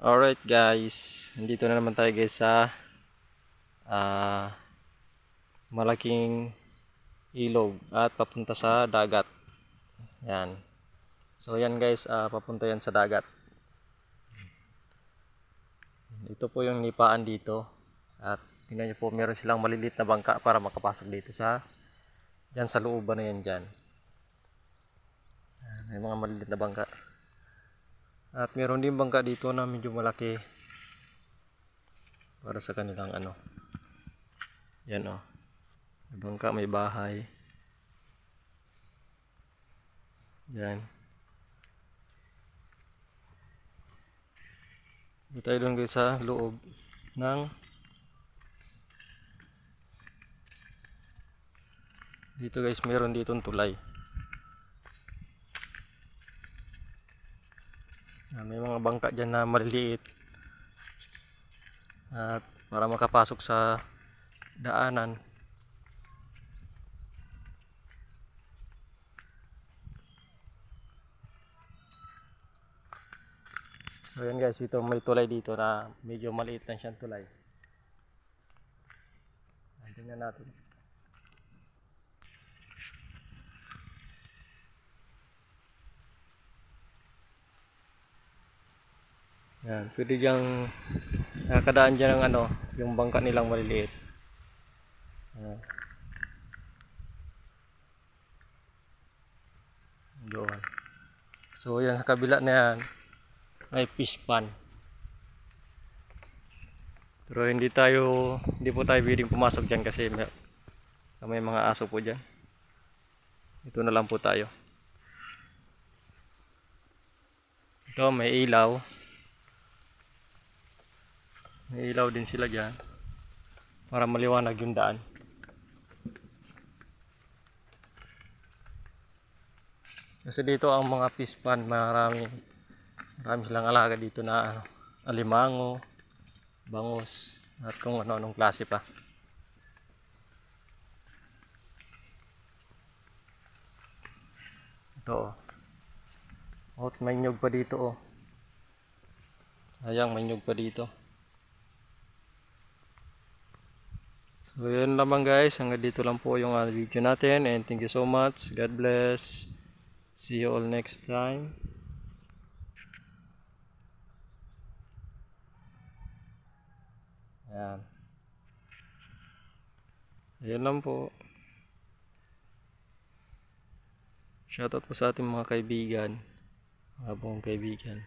Alright guys, nandito na naman tayo guys sa ah, malaking ilog at papunta sa dagat. Yan. So yan guys, ah, papunta yan sa dagat. Ito po yung nipaan dito. At tingnan niyo po, meron silang malilit na bangka para makapasok dito sa dyan sa looban na yan dyan. Yan, May mga malilit na bangka. At meron din bangka dito na medyo malaki para sa kanilang ano. Yan oh. May bangka, may bahay. Yan. Dito tayo doon guys sa loob ng dito guys meron dito tulay. Ah, may mga bangka dyan na maliliit. At para makapasok sa daanan. So yan guys, ito may tulay dito na medyo maliit lang siyang tulay. Tingnan natin. Yan, pwede diyang nakakadaan dyan ng ano, yung bangka nilang maliliit. Ayan. Doon. So yan sa kabila na yan, may fish pan. Pero hindi tayo, hindi po tayo pwedeng pumasok dyan kasi may, may mga aso po dyan. Ito na lang po tayo. Ito may ilaw. May ilaw din sila dyan. Para maliwanag yung daan. Kasi dito ang mga fish pond, marami, marami silang alaga dito na ano, alimango, bangus, at kung ano-anong klase pa. Ito oh. Oh, may nyug pa dito oh. Sayang, may nyug pa dito. So yun lamang guys, hanggang dito lang po yung uh, video natin and thank you so much. God bless. See you all next time. Ayan. Ayan lang po. Shoutout po sa ating mga kaibigan. Mga buong kaibigan.